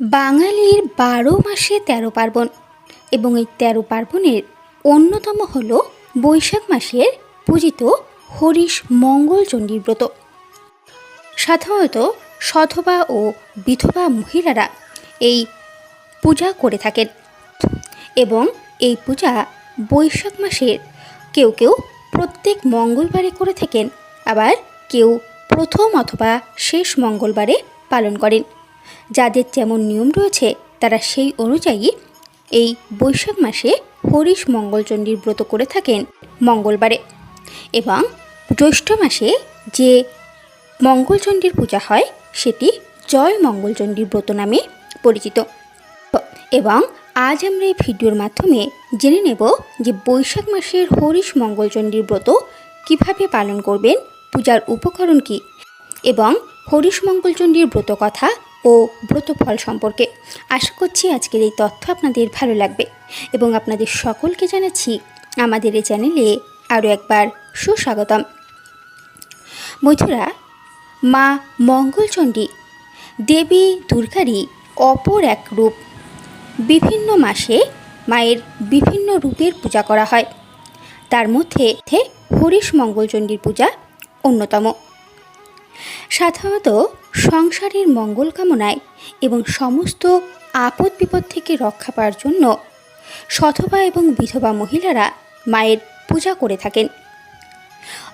বাঙালির বারো মাসে তেরো পার্বণ এবং এই তেরো পার্বণের অন্যতম হল বৈশাখ মাসের পূজিত হরিশ মঙ্গলচণ্ডীর ব্রত। সাধারণত সধবা ও বিধবা মহিলারা এই পূজা করে থাকেন এবং এই পূজা বৈশাখ মাসের কেউ কেউ প্রত্যেক মঙ্গলবারে করে থাকেন, আবার কেউ প্রথম অথবা শেষ মঙ্গলবারে পালন করেন। যাদের যেমন নিয়ম রয়েছে, তারা সেই অনুযায়ী এই বৈশাখ মাসে হরিশ মঙ্গলচণ্ডীর ব্রত করে থাকেন মঙ্গলবারে। এবং জ্যৈষ্ঠ মাসে যে মঙ্গলচণ্ডীর পূজা হয়, সেটি জয় মঙ্গলচণ্ডীর ব্রত নামে পরিচিত। এবং আজ আমরা এই ভিডিওর মাধ্যমে জেনে নেব যে বৈশাখ মাসের হরিশ মঙ্গলচণ্ডীর ব্রত কীভাবে পালন করবেন, পূজার উপকরণ কী? এবং হরিশ মঙ্গলচণ্ডীর ব্রত কথা ও ব্রত ফল সম্পর্কে। আশা করছি আজকের এই তথ্য আপনাদের ভালো লাগবে এবং আপনাদের সকলকে জানাচ্ছি আমাদের এই চ্যানেলে আরও একবার সুস্বাগতম। বন্ধুরা, মা মঙ্গলচণ্ডী, দেবী দুর্গারই অপর এক রূপ। বিভিন্ন মাসে মায়ের বিভিন্ন রূপের পূজা করা হয়। তার মধ্যে হরিশ মঙ্গলচণ্ডীর পূজা অন্যতম। সাধারণত সংসারের মঙ্গল কামনায় এবং সমস্ত আপদ বিপদ থেকে রক্ষা পাওয়ার জন্য সধবা এবং বিধবা মহিলারা মায়ের পূজা করে থাকেন।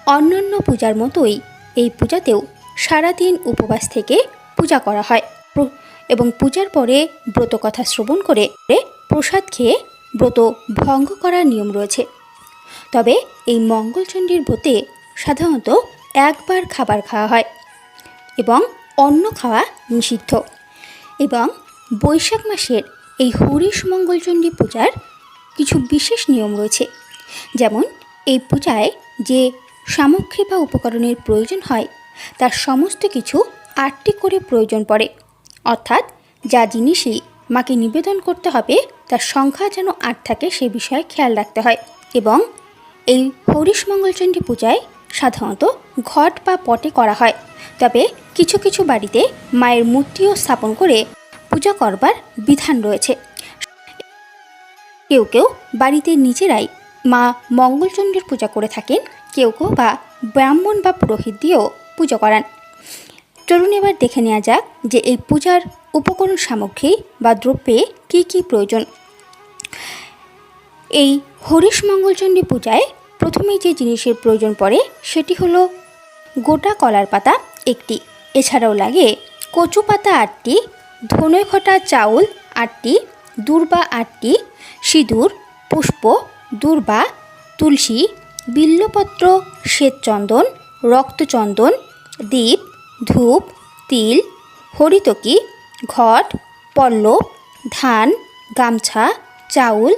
অন্যান্য পূজার মতোই এই পূজাতেও সারাদিন উপবাস থেকে পূজা করা হয় এবং পূজার পরে ব্রত কথা শ্রবণ করে প্রসাদ খেয়ে ব্রত ভঙ্গ করার নিয়ম রয়েছে। তবে এই মঙ্গলচণ্ডীর ব্রতে সাধারণত একবার খাবার খাওয়া হয়। এবং অন্ন খাওয়া নিষিদ্ধ। এবং বৈশাখ মাসের এই হরিশ মঙ্গলচণ্ডী পূজার কিছু বিশেষ নিয়ম রয়েছে। যেমন, এই পূজায় যে সামগ্রী বা উপকরণের প্রয়োজন হয়, তার সমস্ত কিছু আটটি করে প্রয়োজন পড়ে। অর্থাৎ, যা জিনিসই মাকে নিবেদন করতে হবে, তার সংখ্যা যেন আট থাকে সে বিষয়ে খেয়াল রাখতে হয়। এবং এই হরিশ মঙ্গলচণ্ডী পূজায় সাধারণত ঘট বা পটে করা হয়। তবে কিছু কিছু বাড়িতে মায়ের মূর্তিও স্থাপন করে পূজা করবার বিধান রয়েছে। কেউ কেউ বাড়িতে নিজেরাই মা মঙ্গলচণ্ডীর পূজা করে থাকেন, কেউ কেউ বা ব্রাহ্মণ বা পুরোহিত দিয়েও পুজো করান। চলুন এবার দেখে নেওয়া যাক যে এই পূজার উপকরণ সামগ্রী বা দ্রব্যে কী কী প্রয়োজন। এই হরিশ মঙ্গলচণ্ডী পূজায় প্রথমেই যে জিনিসের প্রয়োজন পড়ে সেটি হলো গোটা কলার পাতা একটি। এছাড়াও লাগে কচু পাতা আটটি ধনেখটা চাউল আটটি, দূর্বা আটটি, সিঁদুর, পুষ্প, দূর্বা, তুলসী, বিল্লপত্র, শ্বেতচন্দন, রক্তচন্দন, দ্বীপ, ধূপ, তিল, হরিতকি, ঘট, পল্লব, ধান, গামছা, চাউল,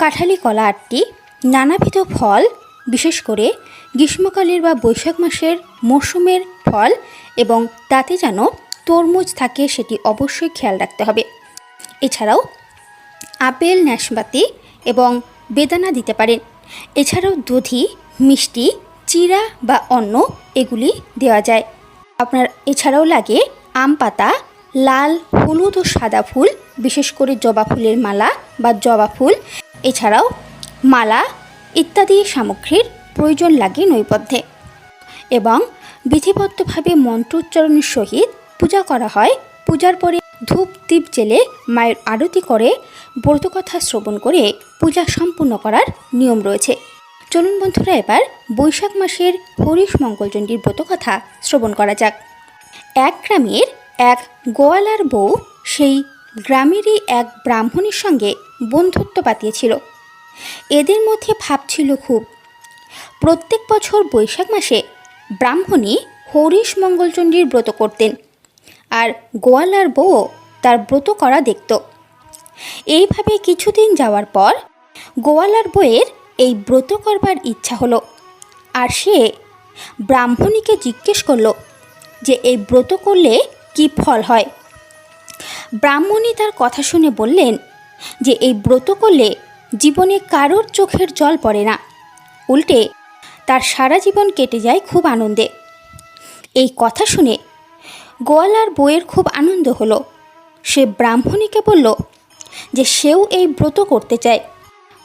কাঁঠালি কলা আটটি। নানাবিধ ফল, বিশেষ করে গ্রীষ্মকালের বা বৈশাখ মাসের মরশুমের ফল এবং তাতে যেন তরমুজ থাকে সেটি অবশ্যই খেয়াল রাখতে হবে। এছাড়াও আপেল, নাশপাতি এবং বেদানা দিতে পারেন। এছাড়াও দধি, মিষ্টি চিরা বা অন্য এগুলি দেওয়া যায়। আপনার এছাড়াও লাগে আম পাতা, লাল, হলুদ ও সাদা ফুল, বিশেষ করে জবা ফুলের মালা বা জবা ফুল। এছাড়াও মালা ইত্যাদি সামগ্রীর প্রয়োজন লাগে নৈপথ্যে এবং বিধিবদ্ধভাবে মন্ত্রোচ্চারণের সহিত পূজা করা হয়। পূজার পরে ধূপ দ্বীপ জেলে মায়ের আরতি করে ব্রতকথা শ্রবণ করে পূজা সম্পূর্ণ করার নিয়ম রয়েছে। চলুন বন্ধুরা, এবার বৈশাখ মাসের হরিশ মঙ্গলচণ্ডীর ব্রতকথা শ্রবণ করা যাক। এক গ্রামের এক গোয়ালার বউ সেই গ্রামেরই এক ব্রাহ্মণের সঙ্গে বন্ধুত্ব পাতিয়েছিল। এদের মধ্যে ভাব ছিল খুব। প্রত্যেক বছর বৈশাখ মাসে ব্রাহ্মণী হরিশ মঙ্গলচণ্ডীর ব্রত করতেন আর গোয়ালার বউও তার ব্রত করা দেখত। এইভাবে কিছুদিন যাওয়ার পর গোয়ালার বউয়ের এই ব্রত করবার ইচ্ছা হলো আর সে ব্রাহ্মণীকে জিজ্ঞেস করল যে এই ব্রত করলে কি ফল হয়? ব্রাহ্মণী তার কথা শুনে বললেন যে এই ব্রত করলে জীবনে কারোর চোখের জল পড়ে না। উল্টে তার সারা জীবন কেটে যায় খুব আনন্দে। এই কথা শুনে গোয়ালার বইয়ের খুব আনন্দ হলো। সে ব্রাহ্মণীকে বলল যে সেও এই ব্রত করতে চায়।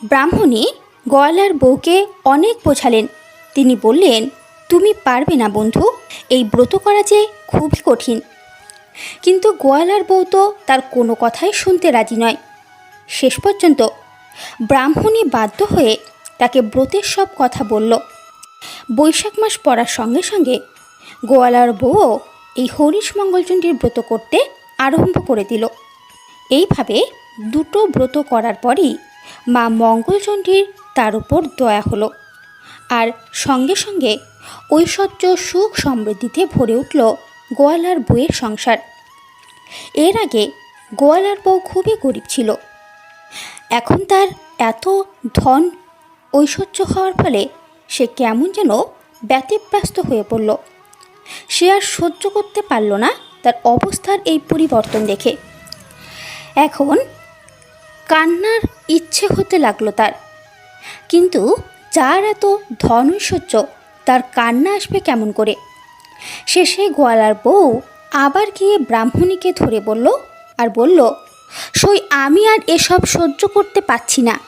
ব্রাহ্মণী গোয়ালার বউকে অনেক বোঝালেন। তিনি বললেন, তুমি পারবে না বন্ধু, এই ব্রত করা যে খুবই কঠিন। কিন্তু গোয়ালার বউ তো তার কোনো কথাই শুনতে রাজি নয়। শেষ পর্যন্ত ব্রাহ্মণী বাধ্য হয়ে তাকে ব্রতের সব কথা বলল। বৈশাখ মাস পড়ার সঙ্গে সঙ্গে গোয়ালার বউও এই হরিশ মঙ্গলচণ্ডীর ব্রত করতে আরম্ভ করে দিল। এইভাবে দুটো ব্রত করার পরই মা মঙ্গলচণ্ডীর তার উপর দয়া হলো আর সঙ্গে সঙ্গে ঐশ্বর্য সুখ সমৃদ্ধিতে ভরে উঠল গোয়ালার বউয়ের সংসার। এর আগে গোয়ালার বউ খুবই গরিব ছিল। এখন তার এত ধন ঐশ্বর্য হওয়ার ফলে সে কেমন যেন ব্যতিব্যস্ত হয়ে পড়ল। সে আর সহ্য করতে পারল না তার অবস্থার এই পরিবর্তন দেখে। এখন কান্নার ইচ্ছে হতে লাগল তার। কিন্তু যার এত ধন ঐশ্বর্য, তার কান্না আসবে কেমন করে? শেষে গোয়ালার বউ আবার গিয়ে ব্রাহ্মণীকে ধরে বলল আর বলল সই আমি আর এসব সহ্য করতে পারছি না।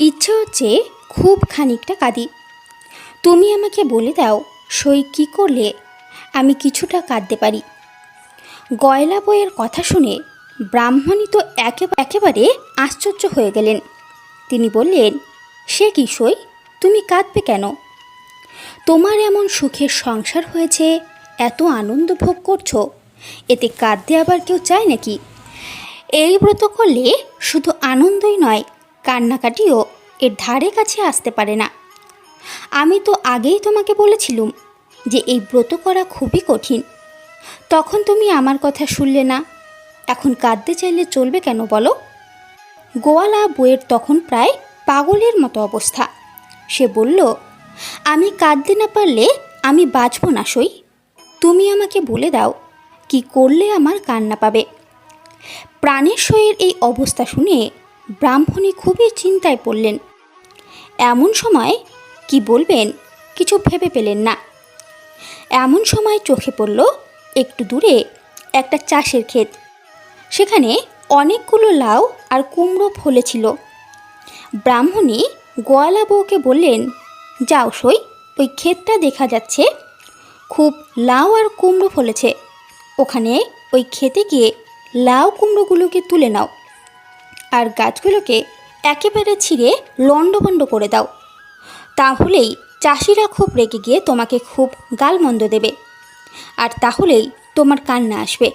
ইচ্ছে হচ্ছে খুব খানিকটা কাঁদি। তুমি আমাকে বলে দাও, সই কি করলে আমি কিছুটা কাঁদতে পারি। গয়লা বইয়ের কথা শুনে ব্রাহ্মণী তো একেবারে একেবারে আশ্চর্য হয়ে গেলেন। তিনি বললেন, সে কি সই? তুমি কাঁদবে কেন? তোমার এমন সুখের সংসার হয়েছে, এত আনন্দ ভোগ করছ, এতে কাঁদতে আবার কেউ চায় নাকি? এই ব্রত করলে শুধু আনন্দই নয়, কান্নাকাটিও এর ধারে কাছে আসতে পারে না। আমি তো আগেই তোমাকে বলেছিলুম যে এই ব্রত করা খুবই কঠিন। তখন তুমি আমার কথা শুনলে না। এখন কাঁদতে চাইলে চলবে কেন বলো? গোয়ালা বইয়ের তখন প্রায় পাগলের মতো অবস্থা। সে বলল, আমি কাঁদতে না পারলে আমি বাঁচব না সই। তুমি আমাকে বলে দাও কি করলে আমার কান্না পাবে? প্রাণেশ্বরের এই অবস্থা শুনে ব্রাহ্মণী খুবই চিন্তায় পড়লেন। এমন সময় কি বলবেন, কিছু ভেবে পেলেন না। এমন সময় চোখে পড়ল একটু দূরে একটা চাষের ক্ষেত। সেখানে অনেকগুলো লাউ আর কুমড়ো ফলেছিল ব্রাহ্মণী গোয়ালা বউকে বললেন, যাও সই, ওই ক্ষেতটা দেখা যাচ্ছে। খুব লাউ আর কুমড়ো ফলেছে। ওখানে ওই খেতে গিয়ে লাউ কুমড়োগুলোকে তুলে নাও আর গাছগুলোকে একেবারে ছিঁড়ে লণ্ডভণ্ড করে দাও। তাহলেই চাষিরা খুব রেগে গিয়ে তোমাকে খুব গালমন্দ দেবে। আর তাহলেই তোমার কান্না আসবে।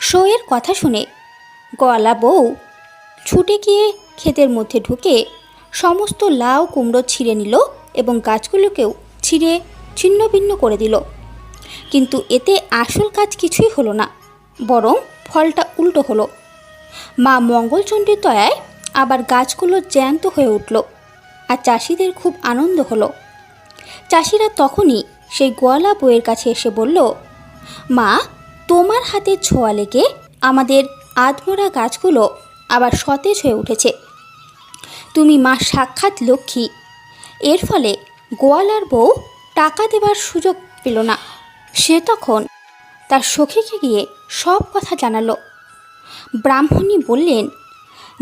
শোয়ের কথা শুনে গলা বউ ছুটে গিয়ে ক্ষেতের মধ্যে ঢুকে সমস্ত লাউ কুমড়ো ছিঁড়ে নিল এবং গাছগুলোকেও ছিঁড়ে ছিন্নভিন্ন করে দিল। কিন্তু এতে আসল কাজ কিছুই হলো না, বরং ফলটা উল্টো হলো। মা মঙ্গলচণ্ডীর দয়ায় আবার গাছগুলো জ্যান্ত হয়ে উঠল আর চাষিদের খুব আনন্দ হলো। চাষিরা তখনই সেই গোয়ালা বইয়ের কাছে এসে বলল, মা, তোমার হাতের ছোঁয়া লেগে আমাদের আধমরা গাছগুলো আবার সতেজ হয়ে উঠেছে। তুমি মা সাক্ষাৎ লক্ষ্মী। এর ফলে গোয়ালার বউ টাকা দেবার সুযোগ পেল না। সে তখন তার সখীকে গিয়ে সব কথা জানালো। ব্রাহ্মণী বললেন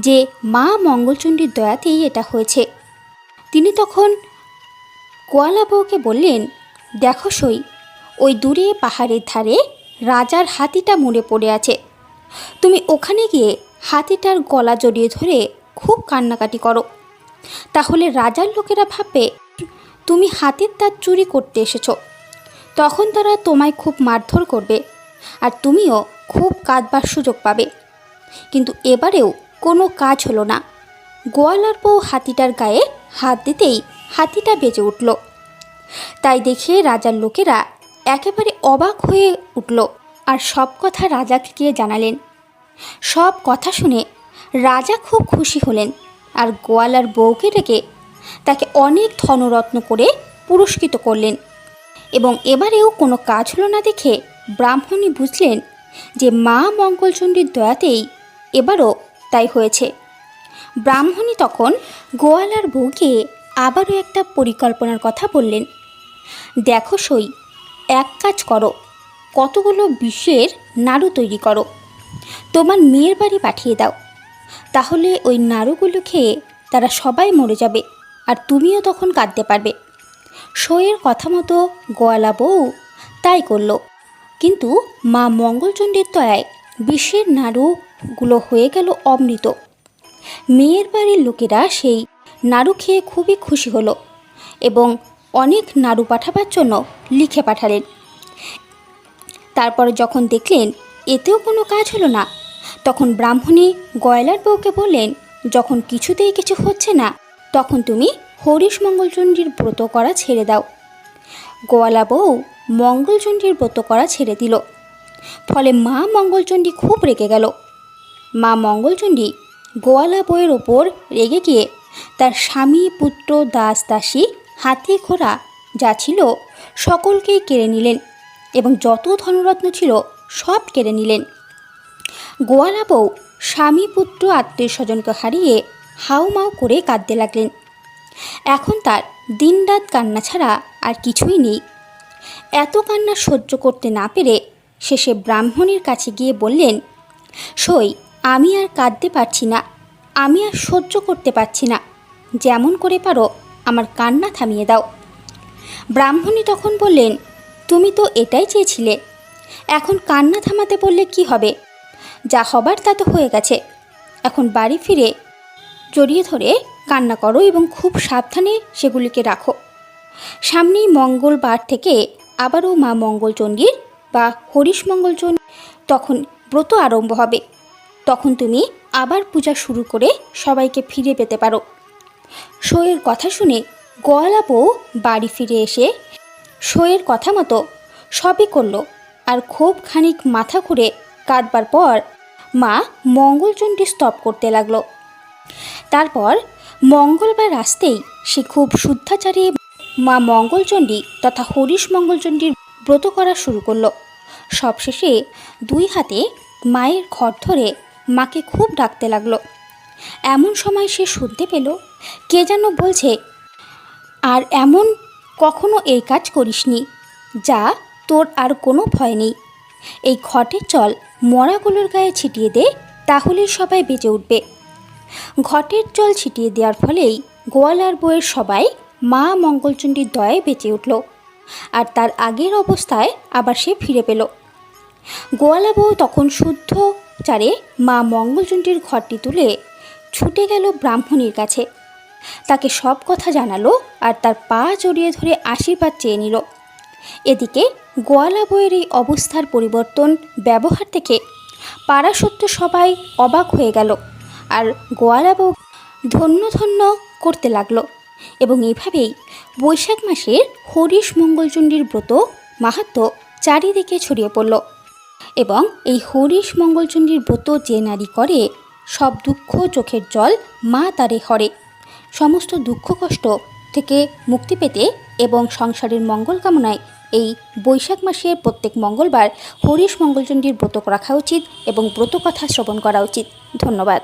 যে, মা মঙ্গলচণ্ডীর দয়াতেই এটা হয়েছে। তিনি তখন গোয়ালা বউকে বললেন, দেখো সই, ওই দূরে পাহাড়ের ধারে রাজার হাতিটা মুড়ে পড়ে আছে। তুমি ওখানে গিয়ে হাতিটার গলা জড়িয়ে ধরে খুব কান্নাকাটি করো। তাহলে রাজার লোকেরা ভাববে, তুমি হাতির তার চুরি করতে এসেছ। তখন তারা তোমায় খুব মারধর করবে আর তুমিও খুব কাঁদবার সুযোগ পাবে। কিন্তু এবারেও কোনো কাজ হলো না। গোয়ালার বউ হাতিটার গায়ে হাত দিতেই হাতিটা বেজে উঠল। তাই দেখে রাজার লোকেরা একেবারে অবাক হয়ে উঠল আর সব কথা রাজাকে গিয়ে জানালেন। সব কথা শুনে রাজা খুব খুশি হলেন আর গোয়ালার বউকে ডেকে তাকে অনেক ধনরত্ন করে পুরস্কৃত করলেন। এবং এবারেও কোনো কাজ হলো না দেখে ব্রাহ্মণী বুঝলেন যে মা মঙ্গলচণ্ডীর দয়াতেই এবারও তাই হয়েছে। ব্রাহ্মণী তখন গোয়ালার বউকে আবারও একটা পরিকল্পনার কথা বললেন। দেখো সই, এক কাজ করো, কতগুলো বিষের নাড়ু তৈরি করো, তোমার মেয়ের বাড়ি পাঠিয়ে দাও, তাহলে ওই নাড়ুগুলো খেয়ে তারা সবাই মরে যাবে আর তুমিও তখন কাঁদতে পারবে। শোয়ের কথা মতো গোয়ালা বউ তাই করল। কিন্তু মা মঙ্গলচণ্ডীর দয়ায় বিশ্বের নাড়ুগুলো হয়ে গেল অমৃত। মেয়ের বাড়ির লোকেরা সেই নাড়ু খেয়ে খুবই খুশি হলো এবং অনেক নাড়ু পাঠাবার জন্য লিখে পাঠালেন। তারপরে যখন দেখলেন এতেও কোনো কাজ হলো না, তখন ব্রাহ্মণী গয়লার বউকে বললেন, যখন কিছুতেই কিছু হচ্ছে না তখন তুমি হরিশ মঙ্গলচণ্ডীর ব্রত করা ছেড়ে দাও। গোয়ালা বউ মঙ্গলচণ্ডীর ব্রত করা ছেড়ে দিল। ফলে মা মঙ্গলচণ্ডী খুব রেগে গেল। মা মঙ্গলচণ্ডী গোয়ালা বউয়ের ওপর রেগে গিয়ে তার স্বামী, পুত্র, দাস, দাসী হাতি ঘোড়া যা ছিল সকলকেই কেড়ে নিলেন এবং যত ধনরত্ন ছিল সব কেড়ে নিলেন। গোয়ালা বউ স্বামী, পুত্র আত্মীয় স্বজনকে হারিয়ে হাউমাউ করে কাঁদতে লাগলেন। এখন তার দিনরাত কান্না ছাড়া আর কিছুই নেই। এত কান্না সহ্য করতে না পেরে শেষে ব্রাহ্মণের কাছে গিয়ে বললেন, সই, আমি আর কাঁদতে পারছি না। আমি আর সহ্য করতে পারছি না। যেমন করে পারো, আমার কান্না থামিয়ে দাও। ব্রাহ্মণী তখন বললেন, তুমি তো এটাই চেয়েছিলে। এখন কান্না থামাতে বললে কি হবে? যা হবার তা তো হয়ে গেছে। এখন বাড়ি ফিরে জড়িয়ে ধরে কান্না করো এবং খুব সাবধানে সেগুলিকে রাখো। সামনেই মঙ্গলবার থেকে আবারও মা মঙ্গলচণ্ডীর বা হরিশ মঙ্গলচণ্ডী তখন ব্রত আরম্ভ হবে। তখন তুমি আবার পূজা শুরু করে সবাইকে ফিরে পেতে পারো। শোয়ের কথা শুনে গোয়ালা বউ বাড়ি ফিরে এসে শোয়ের কথা মতো সবই করল আর খুব খানিক মাথা ঘুরে কাঁদবার পর মা মঙ্গলচণ্ডী স্তব করতে লাগল। তারপর মঙ্গলবার আসতেই সে খুব শুদ্ধাচারে মা মঙ্গলচণ্ডী তথা হরিশ মঙ্গলচণ্ডীর ব্রত করা শুরু করল। সবশেষে দুই হাতে মায়ের ঘর ধরে মাকে খুব ডাকতে লাগল। এমন সময় সে শুনতে পেল, কে যেন বলছে, আর এমন কখনো এই কাজ করিসনি যা তোর আর কোনো ভয় নেই। এই ঘটের জল মরাগুলোর গায়ে ছিটিয়ে দে, তাহলেই সবাই বেঁচে উঠবে। ঘটের জল ছিটিয়ে দেওয়ার ফলেই গোয়ালার বইয়ের সবাই মা মঙ্গলচণ্ডীর দয়ায় বেঁচে উঠল। আর তার আগের অবস্থায় আবার সে ফিরে পেল। গোয়ালা বউ তখন শুদ্ধ চারে মা মঙ্গলচণ্ডীর ঘরটি তুলে ছুটে গেল ব্রাহ্মণীর কাছে। তাকে সব কথা জানালো আর তার পা জড়িয়ে ধরে আশীর্বাদ চেয়ে নিল। এদিকে গোয়ালা বইয়ের এই অবস্থার পরিবর্তন ব্যবহার থেকে পাড়াসত্য সবাই অবাক হয়ে গেল। আর গোয়ালা বউ ধন্য ধন্য করতে লাগল এবং এভাবেই বৈশাখ মাসের হরিশ মঙ্গলচণ্ডীর ব্রত মাহাত্ম চারিদিকে ছড়িয়ে পড়ল এবং এই হরিশ মঙ্গলচণ্ডীর ব্রত যে নারী করে, সব দুঃখ চোখের জল মা তারে হরে। সমস্ত দুঃখ কষ্ট থেকে মুক্তি পেতে এবং সংসারের মঙ্গল কামনায় এই বৈশাখ মাসের প্রত্যেক মঙ্গলবার হরিশ মঙ্গলচণ্ডীর ব্রত রাখা উচিত এবং ব্রত কথা শ্রবণ করা উচিত। ধন্যবাদ।